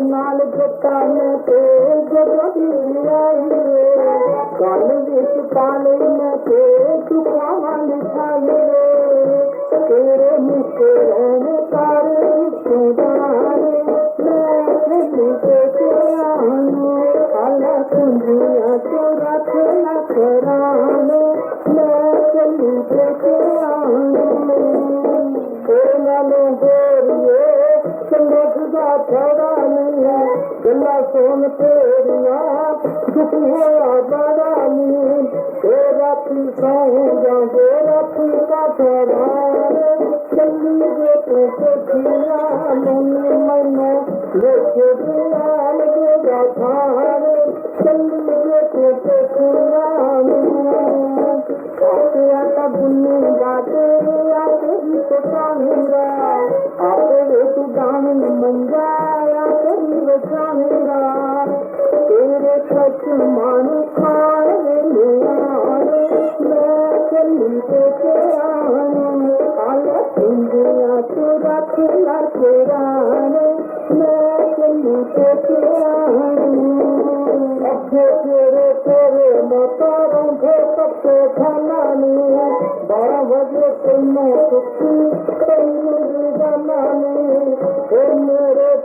ਨਾਲ ਜੁੱਤਾ ਮੈਂ ਤੇ तू सखिया मुनि मैंने लेके दिया लगेगा थारे। चली गे तू मंगा आते ही वे कानूंगा तेरे सच मानु खाए नियारे मैं चली ते के आनु आला सिंधिया तेरा खेला तेराने मैं चली ते के आनु अखे तेरे तेरे मोतारों के पत्ते खानानी बारह बजे तुमने सुखी कई मेरी बनानी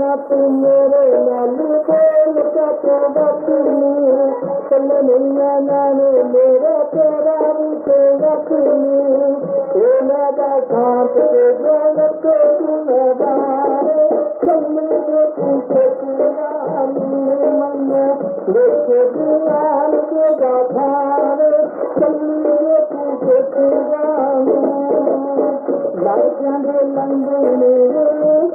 ना तू मेरे लालू बोल का तो बकनी चल नैया नाने मेरा तेरा भी तो रखनी तेरा का साथ के जगत को तुम्हारे चल के तू सकिया मन लेके दियाल के गाथारे चल के तू सकिया लाइटां दे लंबे मेरे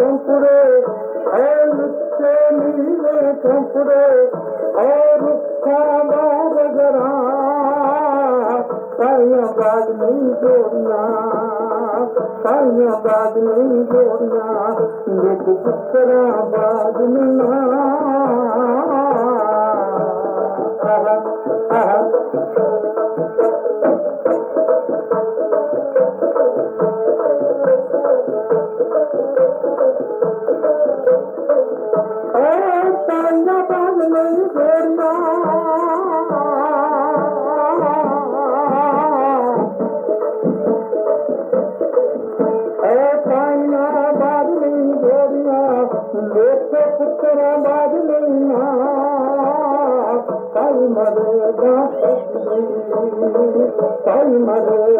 चंपुरे लुच्चे नीले चंपुरे रुखा बागरा साइया बाग नहीं जोड़ना साइया बाग नहीं जोड़ना देख पुत्रा बाग ना मरेरेगा तल मरे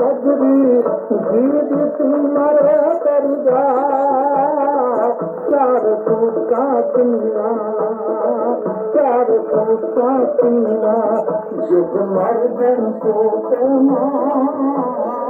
पजरी मरिया मर्दन को चार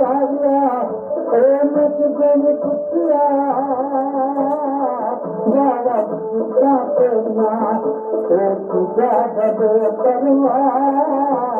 ويا ريم چڳيا تروئا